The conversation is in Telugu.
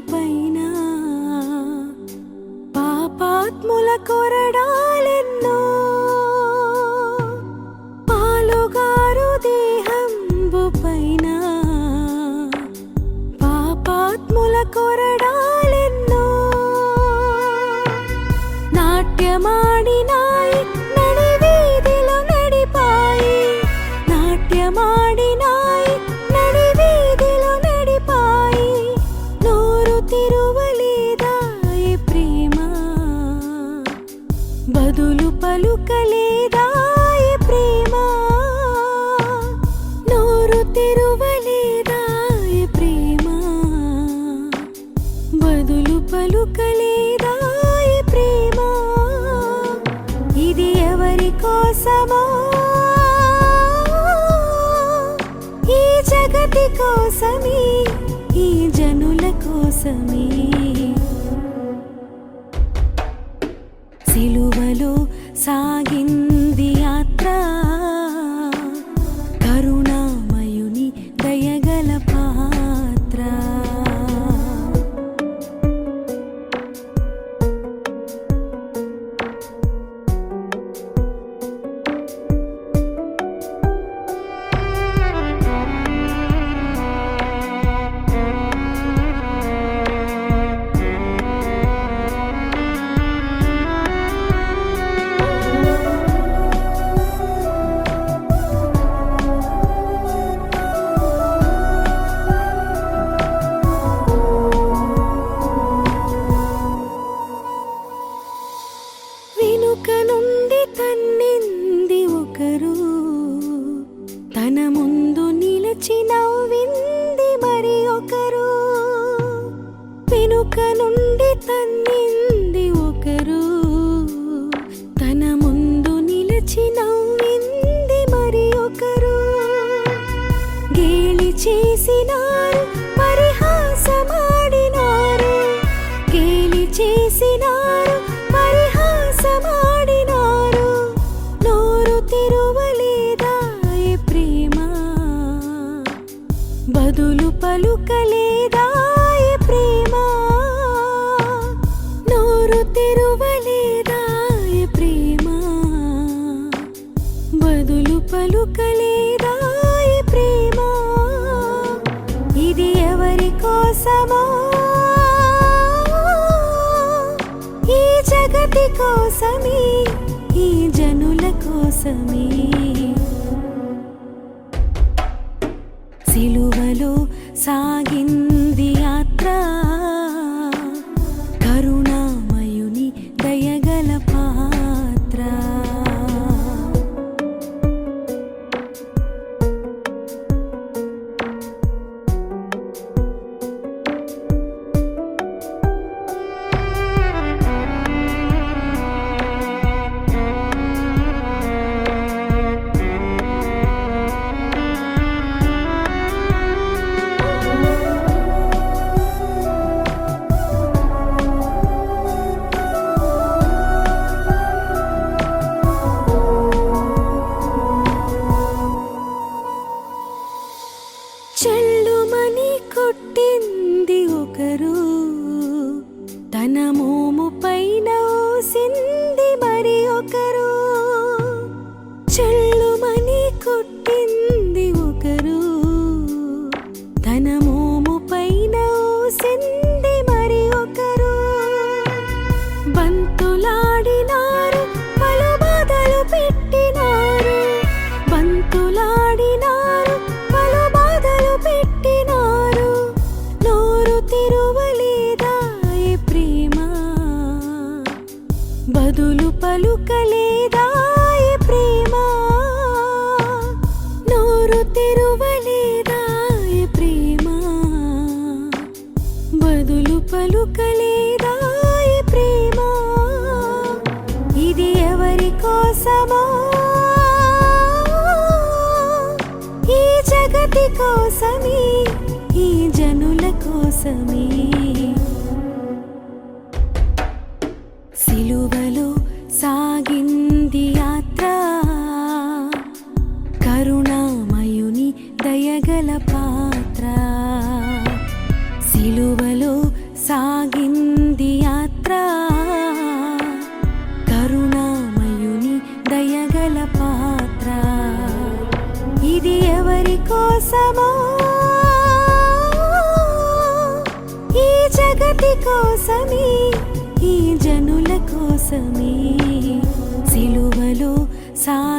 bem కోసమో? ఈ జగతి కోసమే ఈ జనుల కోసమే. మన ముందు నిలిచి నవ్వింది మరి ఒకరు వెనుక నుండి తన్నింది కోసమే ఈ జనుల కోసమే. సిలువలో సా ఈ జగతి ఈ జనుల సాగింది యాత్ర దయగల పాత్ర. సిలువలో సాగింది చేయగల పాత్ర. ఇది ఎవరి కోసమో? ఈ జగతి కోసమే ఈ జనుల కోసమే. సిలువలో సా